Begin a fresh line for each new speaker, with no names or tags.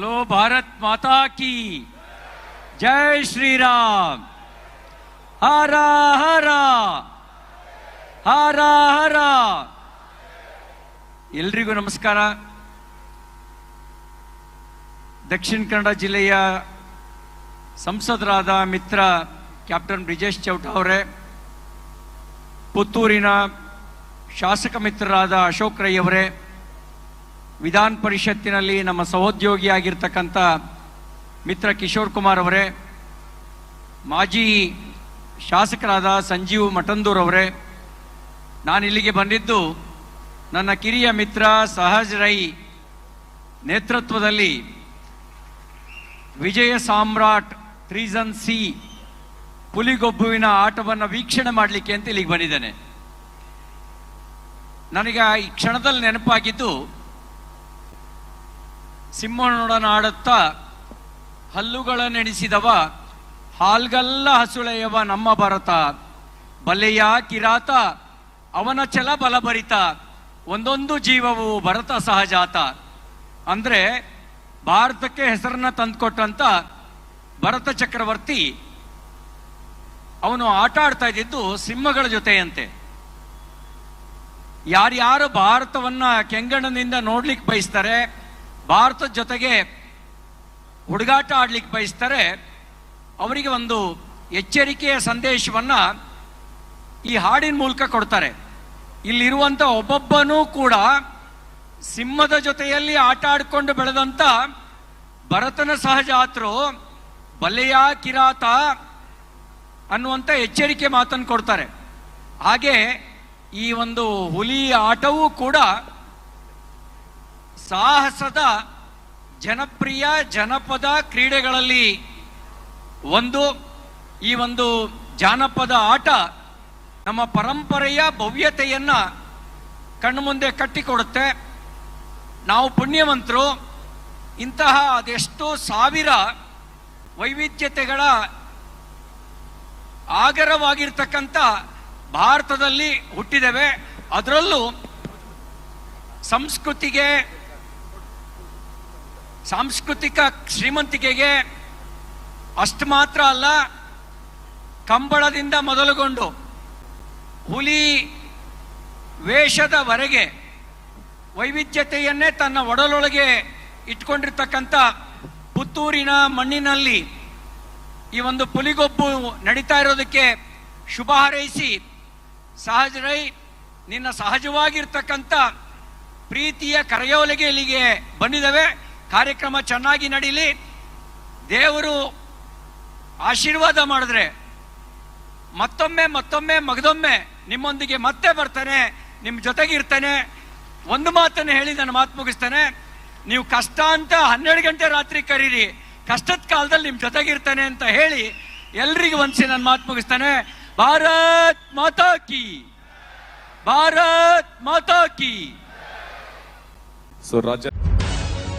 Hello Bharat ಮಾತಾ ಕಿ ಜೈ ಶ್ರೀರಾಮ್. ಹರ ಹರ. ಹರ ಹರ. ಎಲ್ರಿಗೂ ನಮಸ್ಕಾರ. ದಕ್ಷಿಣ ಕನ್ನಡ ಜಿಲ್ಲೆಯ ಸಂಸದರಾದ ಮಿತ್ರ ಕ್ಯಾಪ್ಟನ್ ಬ್ರಿಜೇಶ್ ಚೌಟ ಅವರೇ, ಪುತ್ತೂರಿನ ಶಾಸಕ ಮಿತ್ರರಾದ ಅಶೋಕ್ ರೈ ಅವರೇ ವಿಧಾನ ಪರಿಷತ್ತಿನಲ್ಲಿ ನಮ್ಮ ಸಹೋದ್ಯೋಗಿಯಾಗಿರ್ತಕ್ಕಂಥ ಮಿತ್ರ ಕಿಶೋರ್ ಕುಮಾರ್ ಅವರೇ, ಮಾಜಿ ಶಾಸಕರಾದ ಸಂಜೀವ್ ಮಠಂದೂರ್ ಅವರೇ ನಾನು ಇಲ್ಲಿಗೆ ಬಂದಿದ್ದು ನನ್ನ ಕಿರಿಯ ಮಿತ್ರ ಸಹಜ್ ರೈ ನೇತೃತ್ವದಲ್ಲಿ ವಿಜಯ ಸಾಮ್ರಾಟ್ ತ್ರೀಸನ್ ಸಿ ಪುಲಿಗೊಬ್ಬುವಿನ ಆಟವನ್ನು ವೀಕ್ಷಣೆ ಮಾಡಲಿಕ್ಕೆ ಅಂತ ಇಲ್ಲಿಗೆ ಬಂದಿದ್ದೇನೆ. ನನಗೆ ಈ ಕ್ಷಣದಲ್ಲಿ ನೆನಪಾಗಿದ್ದು ಸಿಂಹನೊಡನಾಡುತ್ತಾ ಹಲ್ಲುಗಳನ್ನೆಣಿಸಿದವ, ಹಾಲ್ಗಲ್ಲ ಹಸುಳೆಯವ ನಮ್ಮ ಭರತ. ಬಲೆಯ ಕಿರಾತ, ಅವನ ಛಲ ಬಲಭರಿತ, ಒಂದೊಂದು ಜೀವವು ಭರತ ಸಹಜಾತ. ಅಂದರೆ ಭಾರತಕ್ಕೆ ಹೆಸರನ್ನ ತಂದುಕೊಟ್ಟಂತ ಭರತ ಚಕ್ರವರ್ತಿ ಅವನು ಆಟ ಆಡ್ತಾ ಇದ್ದಿದ್ದು ಸಿಂಹಗಳ ಜೊತೆಯಂತೆ. ಯಾರ್ಯಾರು ಭಾರತವನ್ನ ಕೆಂಗಣ್ಣನಿಂದ ನೋಡ್ಲಿಕ್ಕೆ ಬಯಸ್ತಾರೆ ಭಾರತದ ಜೊತೆಗೆ ಹುಡುಗಾಟ ಆಡ್ಲಿಕ್ಕೆ ಬಯಸ್ತಾರೆ. ಅವರಿಗೆ ಒಂದು ಎಚ್ಚರಿಕೆಯ ಸಂದೇಶವನ್ನ ಈ ಹಾಡಿನ ಮೂಲಕ ಕೊಡ್ತಾರೆ. ಇಲ್ಲಿರುವಂತ ಒಬ್ಬೊಬ್ಬನೂ ಕೂಡ ಸಿಂಹದ ಜೊತೆಯಲ್ಲಿ ಆಟ ಆಡ್ಕೊಂಡು ಬೆಳೆದಂತ ಭರತನ ಸಹಜಾತರು ಬಲೆಯ ಕಿರಾತ ಅನ್ನುವಂಥ ಎಚ್ಚರಿಕೆ ಮಾತನ್ನು ಕೊಡ್ತಾರೆ. ಹಾಗೆ ಈ ಒಂದು ಹುಲಿ ಆಟವೂ ಕೂಡ ಸಾಹಸದ ಜನಪ್ರಿಯ ಜನಪದ ಕ್ರೀಡೆಗಳಲ್ಲಿ ಒಂದು. ಈ ಒಂದು ಜಾನಪದ ಆಟ ನಮ್ಮ ಪರಂಪರೆಯ ಭವ್ಯತೆಯನ್ನ ಕಣ್ಣು ಮುಂದೆ ಕಟ್ಟಿಕೊಡುತ್ತೆ. ನಾವು ಪುಣ್ಯವಂತರು. ಇಂತಹ ಅದೆಷ್ಟೋ ಸಾವಿರ ವೈವಿಧ್ಯತೆಗಳ ಆಗರವಾಗಿರ್ತಕ್ಕಂಥ ಭಾರತದಲ್ಲಿ ಹುಟ್ಟಿದ್ದೇವೆ ಅದರಲ್ಲೂ ಸಂಸ್ಕೃತಿಗೆ ಸಾಂಸ್ಕೃತಿಕ ಶ್ರೀಮಂತಿಕೆಗೆ ಅಷ್ಟು ಮಾತ್ರ ಅಲ್ಲ, ಕಂಬಳದಿಂದ ಮೊದಲುಗೊಂಡು ಹುಲಿ ವೇಷದವರೆಗೆ ವೈವಿಧ್ಯತೆಯನ್ನೇ ತನ್ನ ಒಡಲೊಳಗೆ ಇಟ್ಕೊಂಡಿರ್ತಕ್ಕಂಥ ಪುತ್ತೂರಿನ ಮಣ್ಣಿನಲ್ಲಿ ಈ ಒಂದು ಪುಲಿಗೊಬ್ಬು ನಡೀತಾ ಇರೋದಕ್ಕೆ ಶುಭ ಹಾರೈಸಿ ಸಹಜರೈ ನಿನ್ನ ಸಹಜವಾಗಿರ್ತಕ್ಕಂಥ ಪ್ರೀತಿಯ ಕರೆಯೋಲೆಗೆ ಇಲ್ಲಿಗೆ ಬಂದಿದ್ದಾವೆ. ಕಾರ್ಯಕ್ರಮ ಚೆನ್ನಾಗಿ ನಡೀಲಿ. ದೇವರು ಆಶೀರ್ವಾದ ಮಾಡಿದ್ರೆ ಮತ್ತೊಮ್ಮೆ ಮತ್ತೊಮ್ಮೆ, ಮಗದೊಮ್ಮೆ ನಿಮ್ಮೊಂದಿಗೆ ಮತ್ತೆ ಬರ್ತಾನೆ ನಿಮ್ಮ ಜೊತೆಗೆ ಇರ್ತಾನೆ. ಒಂದು ಮಾತನ್ನು ಹೇಳಿ ನನ್ನ ಮಾತು ಮುಗಿಸ್ತಾನೆ. ನೀವು ಕಷ್ಟ ಅಂತ ಹನ್ನೆರಡು ಗಂಟೆ ರಾತ್ರಿ ಕರೀರಿ. ಕಷ್ಟದ ಕಾಲದಲ್ಲಿ ನಿಮ್ಮ ಜೊತೆಗಿರ್ತಾನೆ ಅಂತ ಹೇಳಿ ಎಲ್ರಿಗೂ ಒಂದ್ಸಿ ನನ್ನ ಮಾತು ಮುಗಿಸ್ತಾನೆ. ಭಾರತ್ ಮಾತಾ ಕಿ. ಭಾರತ್ ಮಾತಾ ಕಿ.
ಸೊ ರಾಜ್ಯ